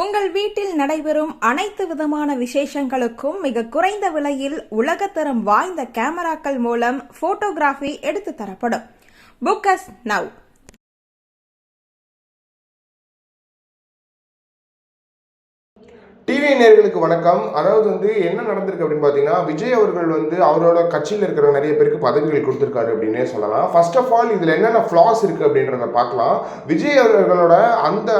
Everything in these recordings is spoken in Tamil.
உங்கள் வீட்டில் நடைபெறும் அனைத்து விதமான விசேஷங்களுக்கும் மிக குறைந்த விலையில் உலகத்தரம் வாய்ந்த கேமராக்கள் மூலம் போட்டோகிராஃபி எடுத்து தரப்படும். புக்கஸ் நவ் டிவி நேர்களுக்கு வணக்கம். அதாவது வந்து என்ன நடந்திருக்கு அப்படின்னு பார்த்தீங்கன்னா விஜய் அவர்கள் வந்து அவரோட கட்சியில் இருக்கிற நிறைய பேருக்கு பதவிகள் கொடுத்துருக்காரு அப்படின்னே சொல்லலாம். ஃபர்ஸ்ட் ஆஃப் ஆல் இதில் என்னென்ன ஃப்ளாஸ் இருக்குது அப்படின்றத பார்க்கலாம். விஜய் அவர்களோட அந்த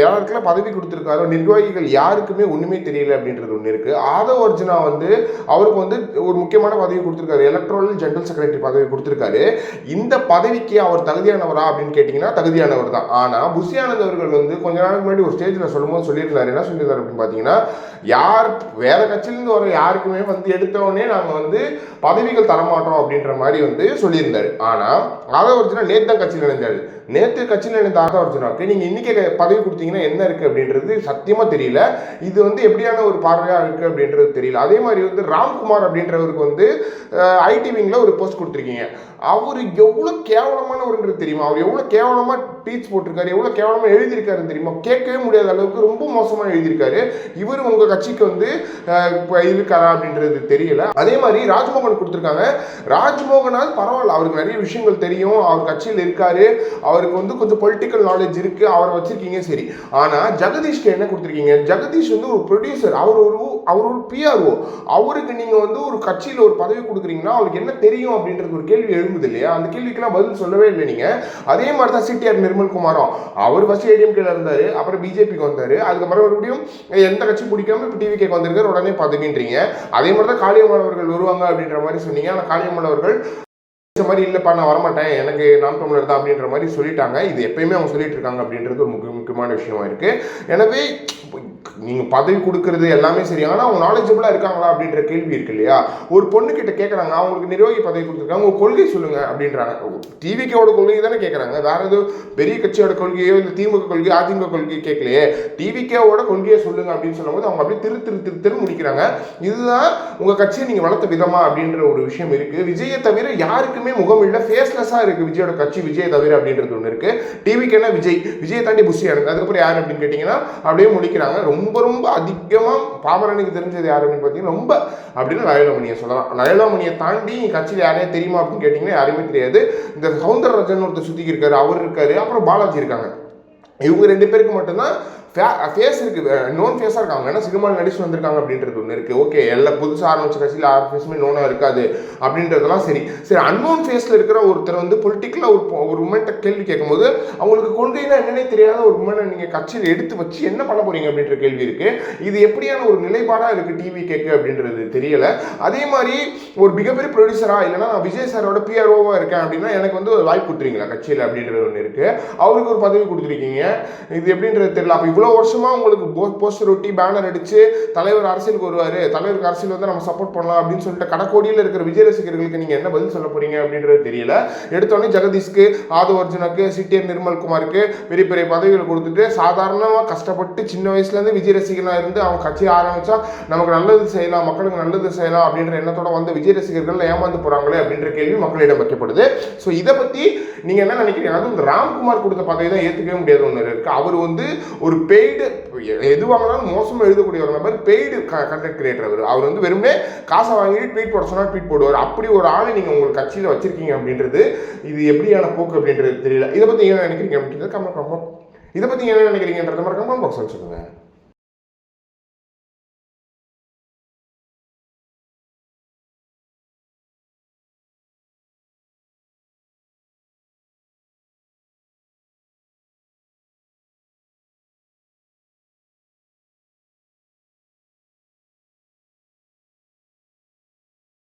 யாருக்கெல்லாம் பதவி கொடுத்துருக்காரோ நிர்வாகிகள் யாருக்குமே ஒன்றுமே தெரியல அப்படின்றது ஒன்று இருக்குது ஆதவ் அர்ஜுனா வந்து அவருக்கு வந்து ஒரு முக்கியமான பதவி கொடுத்துருக்காரு. எலக்ட்ரானல் ஜெனரல் செக்ரட்டரி பதவி கொடுத்துருக்காரு. இந்த பதவிக்கு அவர் தகுதியானவரா அப்படின்னு கேட்டிங்கன்னா தகுதியானவர் தான். ஆனால் புஷியானந்த் அவர்கள் வந்து கொஞ்ச நாளுக்கு முன்னாடி ஒரு ஸ்டேஜில் சொல்லும்போது சொல்லியிருந்தார். என்ன சொல்லியிருந்தார் அப்படின்னு பார்த்தீங்கன்னா யார் வேற கட்சியிலேருந்து வர யாருக்குமே வந்து எடுத்தோடனே நாங்கள் வந்து பதவிகள் தரமாட்டோம் அப்படின்ற மாதிரி வந்து சொல்லியிருந்தார். ஆனால் ஆதவ அர்ஜுனா நேற்று தான் கட்சியில் இணைந்தார். நேற்று கட்சியில் இணைந்த ஆதவ அர்ஜுனாவுக்கு நீங்கள் இன்றைக்கி பதவி கொடுத்தீங்கன்னா என்ன இருக்குது அப்படின்றது சத்தியமாக தெரியல. இது வந்து எப்படியான ஒரு பார்வையாக இருக்குது அப்படின்றது தெரியல. அதே மாதிரி வந்து ராம்குமார் அப்படின்றவருக்கு வந்து ஐடி விங்கில் ஒரு போஸ்ட் கொடுத்துருக்கீங்க. அவர் எவ்வளோ கேவலமானவர்ன்றது தெரியுமா? அவர் எவ்வளோ கேவலமாக டீச் போட்டிருக்காரு. எவ்வளோ கேவலமாக எழுதியிருக்காரு தெரியுமா? கேட்கவே முடியாத அளவுக்கு ரொம்ப மோசமாக எழுதியிருக்காரு. இவர் உங்கள் கட்சிக்கு வந்து இப்போ இருக்காரா அப்படின்றது தெரியல. அதே மாதிரி ராஜ்மோகன் கொடுத்துருக்காங்க. ராஜ்மோகனால் பரவாயில்ல. அவருக்கு நிறைய விஷயங்கள் தெரியும். அவர் கட்சியில் இருக்காரு. அவருக்கு வந்து கொஞ்சம் பொலிட்டிக்கல் நாலேஜ் இருக்குது அவரை வச்சுருக்கீங்க சரி. ஆனால் ஜெகதீஷ்க்கு என்ன கொடுத்துருக்கீங்க? ஜெகதீஷ் வந்து ஒரு ப்ரொடியூசர் அவர் ஒரு அவர் ஒரு பிஆர்ஓ அவருக்கு நீங்கள் வந்து ஒரு கட்சியில் ஒரு பதவி கொடுக்குறீங்கன்னா அவருக்கு என்ன தெரியும் அப்படின்றது ஒரு கேள்வி எழும்புது இல்லையா? அந்த கேள்விக்கெல்லாம் பதில் சொல்லவே இல்லை நீங்கள் அதே மாதிரி தான் சிடிஆர் நிர்மல் குமாரும் அவர் ஃபர்ஸ்ட் ஏடிஎம்கேல இருந்தார் அப்புறம் பிஜேபிக்கு வந்தார். அதுக்கப்புறம் மறுபடியும் எந்த கட்சி பிடிக்காம இப்போ டிவிக்கு வந்திருக்காரு உடனே பதவின்றீங்க அதே மாதிரி தான் காளியம்மாள் அவர்கள் வருவாங்க அப்படின்ற மாதிரி சொன்னீங்க. ஆனால் காளியம்மாள் அவர்கள் இந்த மாதிரி இல்லைப்பா நான் வரமாட்டேன். எனக்கு நாம் தமிழர் தான் அப்படின்ற மாதிரி சொல்லிட்டாங்க. இது எப்பயுமே அவங்க சொல்லிட்டு இருக்காங்க அப்படின்றது ஒரு முக்கிய முக்கியமான விஷயமா இருக்குது எனவே நீங்கள் பதவி கொடுக்கறது எல்லாமே சரி. ஆனால் அவங்க நாலேஜபிளாக இருக்காங்களா அப்படின்ற கேள்வி இருக்கு இல்லையா? ஒரு பொண்ணு கிட்ட கேட்குறாங்க அவங்களுக்கு நிர்வாகி பதவி கொடுத்துருக்காங்க. உங்கள் கொள்கை சொல்லுங்கள் அப்படின்றாங்க. டிவிக்கோட கொள்கை தானே கேட்குறாங்க வேறு எதுவும் பெரிய கட்சியோட கொள்கையோ இல்லை திமுக கொள்கை அதிமுக கொள்கையோ கேட்கலையே டிவிக்கேவோட கொள்கையை சொல்லுங்க அப்படின்னு சொல்லும்போது அவங்க அப்படியே திரு திரு திரு திரு முடிக்கிறாங்க. இதுதான் உங்கள் கட்சியை நீங்கள் வளர்த்த விதமா அப்படின்ற ஒரு விஷயம் இருக்குது விஜயை தவிர யாருக்குமே முகம் இல்லை ஃபேஸ்லெஸ்ஸாக இருக்குது விஜயோட கட்சி. விஜய் தவிர அப்படின்றது ஒன்று இருக்குது டிவிக்கு என்ன விஜய். விஜயை தாண்டி புஷி ஆனது அதுக்கப்புறம் யார் அப்படின்னு கேட்டிங்கன்னா அப்படியே முடிக்கிறாங்க. ரொம்ப ரொம்ப அதிகமாக பாமரனுக்கு தெரிஞ்சது யார் அப்படின்னு பார்த்தீங்கன்னா ரொம்ப அப்படின்னா நயலமணியை சொல்லலாம். நயலமணியை தாண்டி கட்சியில் யாரையும் தெரியுமா அப்படின்னு கேட்டிங்கன்னா யாருமே தெரியாது. இந்த சவுந்தரராஜன் ஒருத்தர் சுற்றி இருக்காரு அவர் இருக்காரு அப்புறம் பாலாஜி இருக்காங்க. இவங்க ரெண்டு பேருக்கு மட்டும்தான் ஃபேஸ் இருக்கு. நோன் ஃபேஸாக இருக்காங்க. ஏன்னா சினிமாவில் நடிச்சு வந்திருக்காங்க அப்படின்றது ஒன்று இருக்குது ஓகே எல்லாம் புதுசாக ஆரம்பிச்ச கட்சியில் ஆறு ஃபேஸுமே நோனாக இருக்காது அப்படின்றதெல்லாம் சரி. சரி அன்னோன் ஃபேஸில் இருக்கிற ஒருத்தர் வந்து பொலிட்டிக்கலாக ஒரு ஒரு உமன்ட்ட கேள்வி கேட்கும்போது அவங்களுக்கு கொள்கைனா என்னன்னே தெரியாத ஒரு உமனை நீங்கள் கட்சியில் எடுத்து வச்சு என்ன பண்ண போறீங்க அப்படின்ற கேள்வி இருக்குது இது எப்படியான ஒரு நிலைப்பாடாக இருக்குது டிவி கேட்க அப்படின்றது தெரியலை. அதே மாதிரி ஒரு மிகப்பெரிய ப்ரொடியூசராக இல்லைன்னா நான் விஜய் சாரோட பிஆர்ஓவாக இருக்கேன் அப்படின்னா எனக்கு வந்து ஒரு வாய்ப்பு கொடுத்துறீங்களா கட்சியில் அப்படின்றது ஒன்று இருக்குது அவருக்கு ஒரு பதவி கொடுத்துருக்கீங்க. இது எப்படின்றது தெரியல. அப்போ இவ்வளோ இவ்வளோ வருஷமாக உங்களுக்கு போஸ்டர் ஒட்டி பேனர் அடித்து தலைவர் அரசியலுக்கு வருவார். தலைவருக்கு அரசியல் வந்து நம்ம சப்போர்ட் பண்ணலாம் அப்படின்னு சொல்லிட்டு கடக்கோடியில் இருக்கிற விஜய் ரசிகர்களுக்கு நீங்கள் என்ன பதில் சொல்ல போறீங்க அப்படின்றது தெரியல. எடுத்தோடனே ஜெகதீஷ்க்கு ஆதவ அர்ஜுனுக்கு சிடிஆர் நிர்மல்குமாருக்கு பெரிய பெரிய பதவிகளை கொடுத்துட்டு சாதாரணமாக கஷ்டப்பட்டு சின்ன வயசுலேருந்து விஜய் ரசிகனாக இருந்து அவங்க கட்சி ஆரம்பிச்சா நமக்கு நல்லது செய்யலாம் மக்களுக்கு நல்லது செய்யலாம் அப்படின்ற எண்ணத்தோட வந்து விஜய் ரசிகர்கள் ஏமாந்து போகிறாங்களே அப்படின்ற கேள்வி மக்களிடம் வைக்கப்படுது. ஸோ இதை பற்றி நீங்கள் என்ன நினைக்கிறீங்க? அதுவும் ராம்குமார் கொடுத்த பதவி தான் ஏற்றுக்கவே முடியாது ஒன்று இருக்குது அவர் வந்து ஒரு பெய்டு எது வாங்கினாலும் மோசமாக எழுதக்கூடிய ஒரு நபர் பெய்டு கண்டென்ட் கிரியேட்டர் அவர். அவர் வந்து வெறுமே காசை வாங்கிட்டு ட்வீட் போட சொன்னால் ட்வீட் போடுவார். அப்படி ஒரு ஆளை நீங்கள் உங்கள் கட்சியில் வச்சிருக்கீங்க அப்படின்றது இது எப்படியான போக்கு அப்படின்றது தெரியல. இதை பற்றி என்ன நினைக்கிறீங்க அப்படின்றது கமெண்ட் கமெண்ட் இதை பற்றி என்ன நினைக்கிறீங்கன்றத மாதிரி கமெண்ட் பாக்ஸில் சொல்லுங்கள்